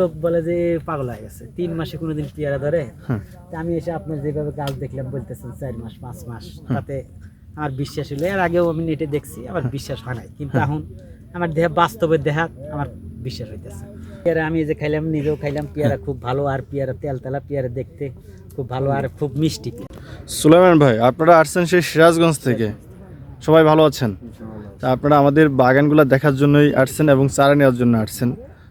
লোক বলে যে পাগল হয়ে গেছে। তিন মাসে কোনোদিন পেয়ারা ধরে। হ্যাঁ। তা আমি এসে আপনার যেভাবে গাছ দেখলাম বলতেছেন চার মাস পাঁচ মাস তাতে আমার বিশ্বাস হলো এর আগেও আমি নেটে দেখছি আমার বিশ্বাস হয় নাই। কিন্তু এখন আমার দেহে বাস্তবে দেখা আমার বিশ্বাস হইতেছে। পেয়ারা আমি যে খাইলাম নিজেও খাইলাম পেয়ারা খুব ভালো আর পেয়ারা তেল তেলা পেয়ারা দেখতে খুব ভালো আর খুব মিষ্টি সুলাইমান ভাই আপনারা আসছেন সেই সিরাজগঞ্জ থেকে। সবাই ভালো আছেন? আপনারা আমাদের বাগানগুলো দেখার জন্যই আসছেন এবং চারা নেওয়ার জন্য আসছেন।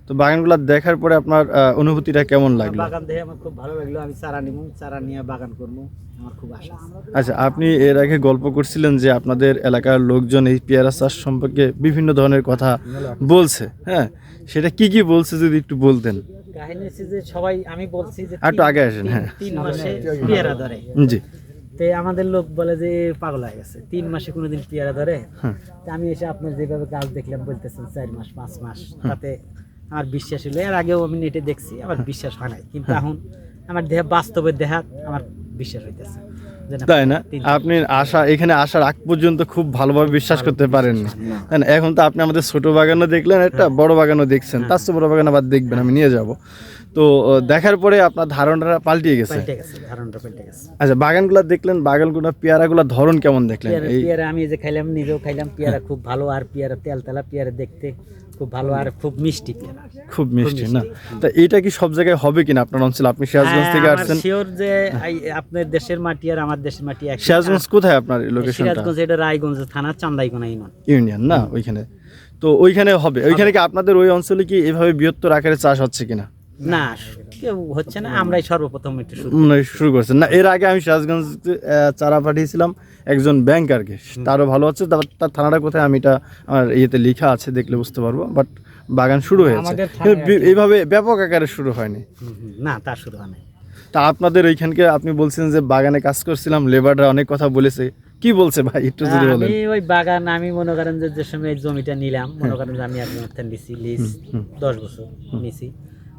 তো বাগানগুলো দেখার পরে আপনার অনুভূতিটা কেমন লাগল? বাগান দেখে আমার খুব ভালো লাগল। আমি চারা নিব চারা নিয়ে বাগান করব। আমার খুব আশা আছে। আচ্ছা আপনি এর আগে গল্প করছিলেন যে আপনাদের এলাকার লোকজন এই পেয়ারা চাষ সম্পর্কে বিভিন্ন ধরনের কথা বলছে হ্যাঁ? সেটা কি কি বলছে যদি একটু বলতেন? কাহিনী হচ্ছে যে সবাই আমি বলছি যে একটু আগে আসেন, হ্যাঁ। তিন মাসে পেয়ারা ধরে। জি। তে আমাদের লোক বলে যে পাগল হয়ে গেছে। তিন মাসে কোনোদিন পেয়ারা ধরে। হ্যাঁ। তা আমি এসে আপনার যেভাবে গাছ দেখলাম বলতেছেন চার মাস পাঁচ মাস তাতে আমার বিশ্বাস হলো এর আগেও আমি নেটে দেখছি আমার বিশ্বাস হয় নাই। কিন্তু এখন আমার দেহে বাস্তবে দেখা আমার বিশ্বাস হইতেছে। তাই না? আপনি আশা এখানে আসার আগ পর্যন্ত খুব ভালোভাবে বিশ্বাস করতে পারেননি তাই না? এখন তো আপনি আমাদের ছোট বাগানও দেখলেন একটা বড় বাগানও দেখছেন তার চেয়ে বড় বাগান আবার দেখবেন আমি নিয়ে যাব। তো দেখার পরে আপনার ধারণাটা পাল্টিয়ে গেছে। পাল্টে গেছে ধারণটা পাল্টে গেছে। আচ্ছা বাগানগুলো দেখলেন বাগানগুলো পেয়ারাগুলো ধরন কেমন দেখলেন? পেয়ারা আমি যে খাইলাম নিজেও খাইলাম পেয়ারা খুব ভালো আর পেয়ারা তেল তেলা পেয়ারা দেখতে খুব ভালো আর খুব মিষ্টি। পেয়ারা খুব মিষ্টি না? তা এটা কি সব জায়গায় হবে কিনা আপনার অঞ্চলে? আপনি সিরাজগঞ্জ থেকে আসছেন। শিওর যে আপনার দেশের মাটি আর আমার দেশের মাটি এক সিরাজগঞ্জ কোথায় আপনার লোকেশনটা সিরাজগঞ্জ এটা রায়গঞ্জ থানা চান্দাইকোনা ইউনিয়ন। ইউনিয়ন না? ওইখানে। তো ওইখানে হবে। ওইখানে কি আপনাদের ওই অঞ্চলে কি এভাবে বৃহত্তর আকারে চাষ হচ্ছে কিনা? না হচ্ছে না আমরাই সর্বপ্রথম একটু শুরু করছেন না এর আগে আমি সিরাজগঞ্জ চারা পাঠিয়েছিলাম একজন ব্যাংকারকে। তারও ভালো হচ্ছে তার- থানাটা কোথায় আমি এটা আমার ইয়েতে লেখা আছে দেখলে বুঝতে পারব। বাট বাগান শুরু হয়েছে। এইভাবে ব্যাপক আকারে শুরু হয়নি। না তা শুরু হয় নাই তা আপনাদের ওইখানকে আপনি বলছেন যে বাগানে কাজ করছিলাম লেবাররা অনেক কথা বলেছে। কি বলছে ভাই একটু যদি বলেন। আমি ওই বাগান আমি মনে করেন যে যে সময় জমিটা নিলাম মনে করেন যে আমি একজন নিছি লিজ দশ বছর নিছি।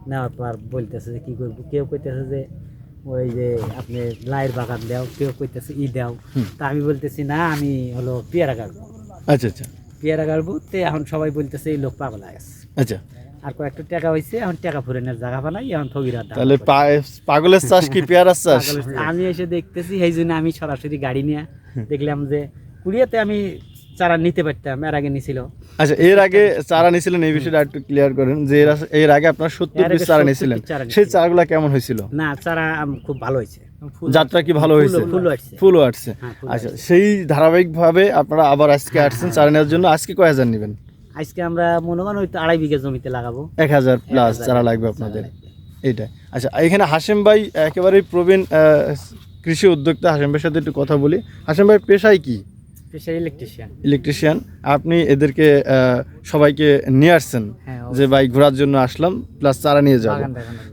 নেওয়ার পর বলতেছে যে কি করব? কেউ কইতেছে যে ওই যে আপনি লাইয়ের বাগান দাও কেউ কইতেছে ই দাও। তা আমি বলতেছি না আমি হলো পেয়ারা গাড়বো। আচ্ছা আচ্ছা। পেয়ারা গাড়বো তে এখন সবাই বলতেছে এই লোক পাগল গেছে। আচ্ছা। আর কয়েকটা টাকা হয়েছে এখন টাকা ফুরেনের জায়গা বানাই এখন দাম তাহলে পাগলের চাষ কি পেয়ারার চাষ? আমি এসে দেখতেছি সেই জন্য আমি সরাসরি গাড়ি নিয়ে দেখলাম যে কুড়িয়াতে আমি চারা নিতে পারতাম এর আগে নিছিল। আচ্ছা এর আগে চারা নিছিলেন এই বিষয়টা একটু ক্লিয়ার করেন যে এর আগে আপনার সত্তর পিস চারা 70 নিয়েছিলেন সেই চারাগুলো কেমন হয়েছিল? না চারা খুব ভালো হয়েছে। যাত্রা কি ভালো হয়েছে? ফুলও- ফুলও আসছে। হ্যাঁ, ফুল আচ্ছা সেই ধারাবাহিকভাবে আপনারা আবার আজকে আসছেন চারা নেওয়ার জন্য। আজকে কয় হাজার নেবেন? আজকে আমরা মনে করেন ওই তো আড়াই বিঘা জমিতে লাগাবো। এক হাজার প্লাস চারা লাগবে আপনাদের। এইটাই আচ্ছা এখানে হাসেম ভাই একেবারেই প্রবীণ কৃষি উদ্যোক্তা। হাসেম ভাইয়ের সাথে একটু কথা বলি। হাসেম ভাই পেশায় কি? ইলেকট্রিশিয়ান ইলেকট্রিশিয়ান আপনি এদেরকে সবাইকে নিয়ে আসছেন হ্যাঁ যে ভাই ঘোরার জন্য আসলাম প্লাস চারা নিয়ে যাব।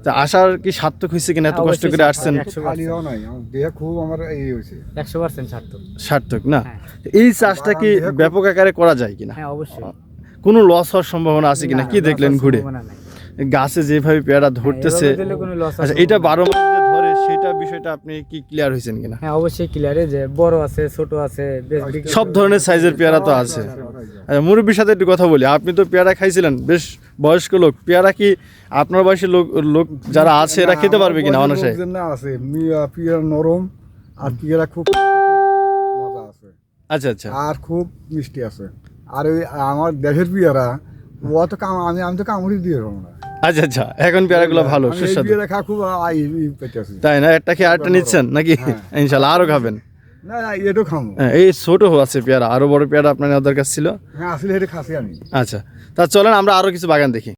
তা আসার কি সার্থক হয়েছে কিনা? এত কষ্ট করে আসছেন। একশো খালিও নাই আমার দেহে খুব আমার এই হয়েছে। একশো পার্সেন্ট সার্থক। সার্থক না? হ্যাঁ। এই চাষটা কি ব্যাপক আকারে করা যায় কিনা? হ্যাঁ অবশ্যই। কোনো লস হওয়ার সম্ভাবনা আছে কিনা? কি দেখলেন ঘুরে? গাছে যেভাবে পেয়ারা ধরতেছে। আচ্ছা এটা বারো মাস সেটা বিষয়টা আপনি কি ক্লিয়ার হয়েছেন কিনা? হ্যাঁ অবশ্যই ক্লিয়ারে যে বড় আছে ছোট আছে সব ধরনের সাইজের পেয়ারা তো আছে। আচ্ছা মুরব্বীর সাথে একটু কথা বলি। আপনি তো পেয়ারা খাইছিলেন বেশ বয়স্ক লোক। পেয়ারা কি আপনার বয়সী লোক লোক যারা আছে এরা খেতে পারবে কিনা অনাসে না আছে। পিয়ারা নরম আর পিয়ারা খুব মজা আছে। আচ্ছা আচ্ছা। আর খুব মিষ্টি আছে। আর ওই আমার দেশের পিয়ারা ও তো কাম আমি আমি তো কামড়ি দিয়ে না। আচ্ছা আচ্ছা। এখন পেয়ারাগুলো ভালো সুস্বাদু। খুব তাই না? একটা খেয়ে আরেকটা নিচ্ছেন নাকি? ইনশাল্লাহ আরও খাবেন। হ্যাঁ, এই ছোট আছে পেয়ারা আরও বড় পেয়ারা আপনার দরকার ছিল। হ্যাঁ আচ্ছা তা চলেন আমরা আরও কিছু বাগান দেখি।